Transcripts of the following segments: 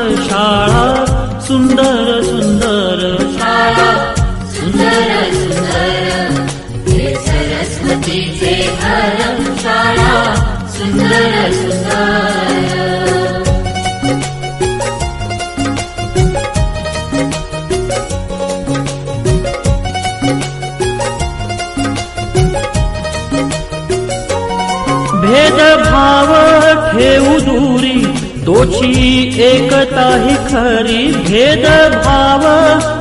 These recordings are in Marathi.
शाळा सुंदर सुंदर शाळा. सुंदर सुंदर हे सरस्वतीचे घर शाळा. सुंदर सुंदर. भेदभाव ठेवू दूरी. तोची एकता ही खरी भेदभाव.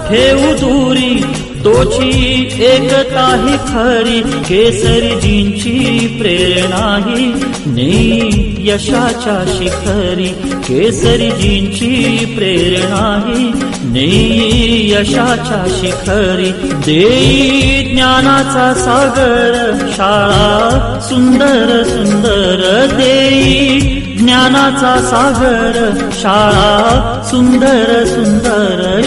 ठेऊ दूरी तोची एकता ही खरी. केसरीजींची प्रेरणा ही नेई यशाच्या शिखरी केसरीजींची प्रेरणा ही. नेई यशाच्या शिखरी देई ज्ञानाचा सागर शाळा. सुंदर सुंदर देई ज्ञानाचा सागर शाळा. सुंदर सुंदर